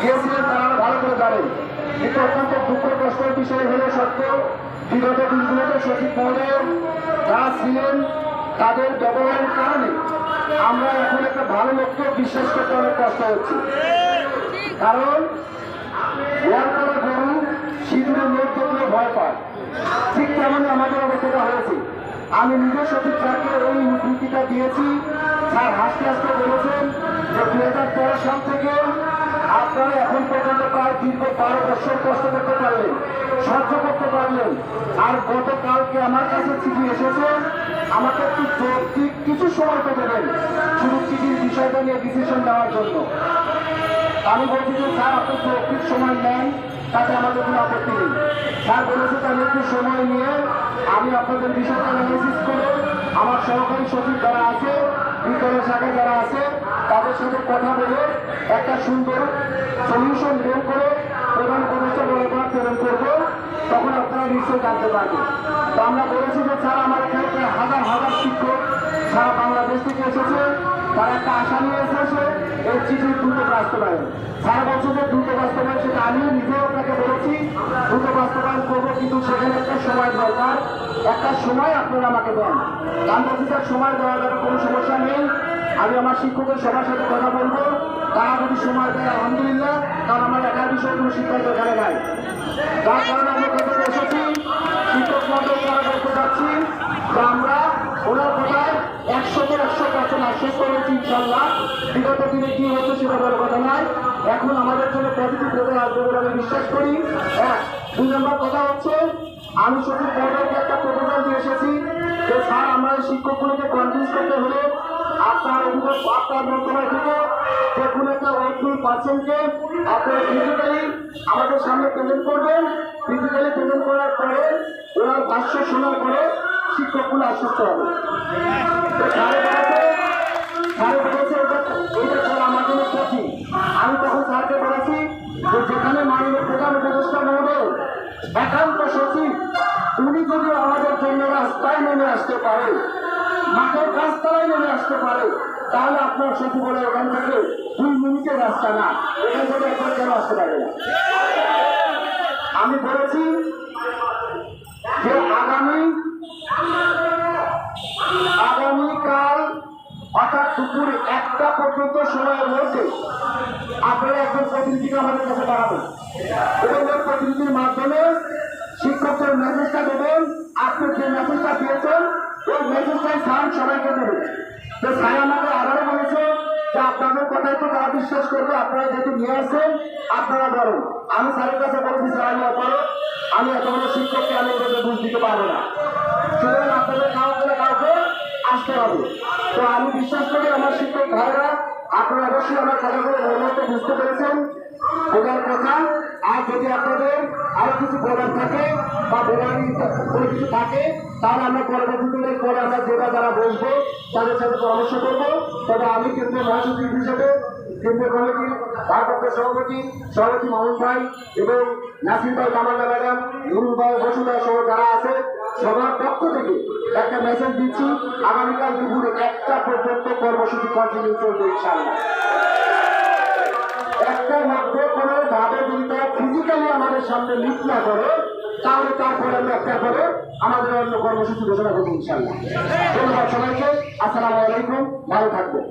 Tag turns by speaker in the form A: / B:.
A: গিয়েছিলেন তারা ভালো করে জানেন কিন্তু অত্যন্ত দুঃখ কষ্টের বিষয় হলে সত্য। বিগত দিনগুলোতে সচিব মহোদয় যারা ছিলেন তাদের ব্যবহারের কারণে। আমরা এখন একটা ভালো লোককে বিশ্বাস করতে অনেক কষ্ট হচ্ছে। কারণ করা গরু সিঁদুরে লোক দেখলে ভয় পায়। ঠিক তেমনই আমাদের অবস্থাটা হয়েছে। আমি নিজে সচিব স্যারকে ওই উদ্ধৃতিটা দিয়েছি। স্যার হাসতে হাসতে বলেছেন যে দু হাজার তেরো সাল থেকে আপনারা এখন পর্যন্ত প্রায় দীর্ঘ বারো বছর কষ্ট করতে পারলেন সহ্য করতে পারলেন আর গতকালকে আমার কাছে চিঠি এসেছে, আমাকে একটু যৌক্তিক কিছু সময় তো দেবেন শুধু চিঠির বিষয়টা নিয়ে ডিসিশন নেওয়ার জন্য। আমি বলছি যে, স্যার, আপনি যৌক্তিক সময় নেন, তাতে আমাদের কোনো আপত্তি নেই। স্যার বলেছে, তাহলে একটু সময় নিয়ে আমি আপনাদের বিষয়টা অ্যানালিসিস করে আমার সহকারী সচিব যারা আছে বিদ্যালয় শাখায় যারা আছে তাদের সাথে কথা বলে একটা সুন্দর সলিউশন বের করে প্রধান বরাবর প্রেরণ করব। তখন আপনারা নিশ্চয়ই জানতে পারবেন। তো আমরা বলেছি যে, স্যার আমার এখানে হাজার হাজার শিক্ষক সারা বাংলাদেশ থেকে এসেছে। তারা একটা আশা নিয়ে এসেছে, এই চিঠির দ্রুত বাস্তবায়ন। সারা বছর যে, দ্রুত বাস্তবায়ন সেটা আমি নিজেও আপনাকে বলেছি। দ্রুত বাস্তবায়ন করব, কিন্তু সেখানে একটা সময় দরকার। একটা সময় আপনারা আমাকে দেন। আমি বলছি সময় দেওয়ার দ্বারা কোনো সমস্যা নেই। আমি আমার শিক্ষকের সবার সাথে কথা বলব। তারা যদি সময় দেয়, আলহামদুলিল্লাহ, কারণ আমার একার বিষয়ে কোনো সিদ্ধান্ত এখানে নাই। যার কারণে আমরা কথা এসেছি শিক্ষক মন্ডল করা করতে যাচ্ছি যে আমরা ওনার কথায় একশোতে একশো পার্সেন্ট আশ্বস্ত হয়েছি ইনশাল্লাহ বিগত দিনে কি হচ্ছে সেটা বড় কথা নয়। এখন আমাদের জন্য পজিটিভ রেজাল্ট আসবে বলে আমি বিশ্বাস করি। এক, দুই নম্বর কথা হচ্ছে আমি শুধু মন্ডলকে একটা প্রপোজাল দিয়ে এসেছি যে স্যার, আমরা শিক্ষকগুলোকে কনভিন্স করতে হলে আপনার অভিযোগ আপনার মন্ত্রণালয় থেকে যে কোনো একটা ওয়েটফুল পার্সনকে আপনারা ফিজিক্যালি আমাদের সামনে প্রেজেন্ট করবেন। ফিজিক্যালি প্রেজেন্ট করার পরে ওনার ভাষ্য শোনার পরে শিক্ষকগুলো আশ্বস্ত হবে। আমি তখন স্যারকে বলেছি যে যেখানে মাননীয় প্রধান উপদেষ্টা মহোদয় একান্ত সচিব, উনি যদি আমাদের জন্য রাস্তায় নেমে আসতে পারে, মাঠের রাস্তায় নেমে আসতে পারে, তাহলে আপনার সচিব বলে ওখান থেকে দুই মিনিটের রাস্তা না, এখান থেকে একবার কেন আসতে পারে না? আমি বলেছি যে আগামী আগামীকাল অর্থাৎ দুপুর একটা পর্যন্ত সময়ের মধ্যে আপনারা একজন প্রতিনিধিকে আমাদের কাছে পাঠাবেন। এবং ওই প্রতিনিধির মাধ্যমে শিক্ষকদের মেসেজটা দেবেন আপনি যে মেসেজটা দিয়েছেন, ওই মেসেজটাই স্যার সবাইকে দেবেন। তো স্যার আমাদের আবারও বলেছে যে আপনাদের কথাই তো তারা বিশ্বাস করবে, আপনারা যেহেতু নিয়ে আসেন আপনারা বলেন আমি স্যারের কাছে বলছি, স্যার, আমি আমি এত বড় শিক্ষককে আমি বুঝ দিতে পারব না। সুতরাং আপনাদের আসতে হবে তো আমি বিশ্বাস করি আমার শিক্ষক ভাইরা, আপনারা অবশ্যই আমার কথাগুলো মর্মত বুঝতে পেরেছেন। বোঝার কথা, আর যদি আপনাদের আরও কিছু বলার থাকে বা বলার কোনো কিছু থাকে, তাহলে আমরা পরবর্তীতে পরে আমরা যেটা যারা বসবো, তাদের সাথে পরামর্শ করব। তবে আমি কেন্দ্রীয় মহাসচিব হিসেবে, কেন্দ্রীয় কমিটির ভারপ্রাপ্ত সভাপতি সভাপতি মামুন ভাই এবং নাসির ভাই কামাল্লা ম্যাডাম নুরুল ভাই বসুন্ধরা সহ যারা আছে সবার পক্ষ থেকে একটা মেসেজ দিচ্ছি। আগামীকাল দুপুর একটা পর্যন্ত কর্মসূচি কন্টিনিউ চলবে ইনশাআল্লাহ। একটার মধ্যে কোনো ভাবে যদি তারা ফিজিক্যালি আমাদের সামনে লিপ না করে, তাহলে তারপরে আমরা একটা করে আমাদের অন্য কর্মসূচি ঘোষণা করব ইনশাআল্লাহ। ধন্যবাদ সবাইকে। আসসালামু আলাইকুম। ভালো থাকবেন।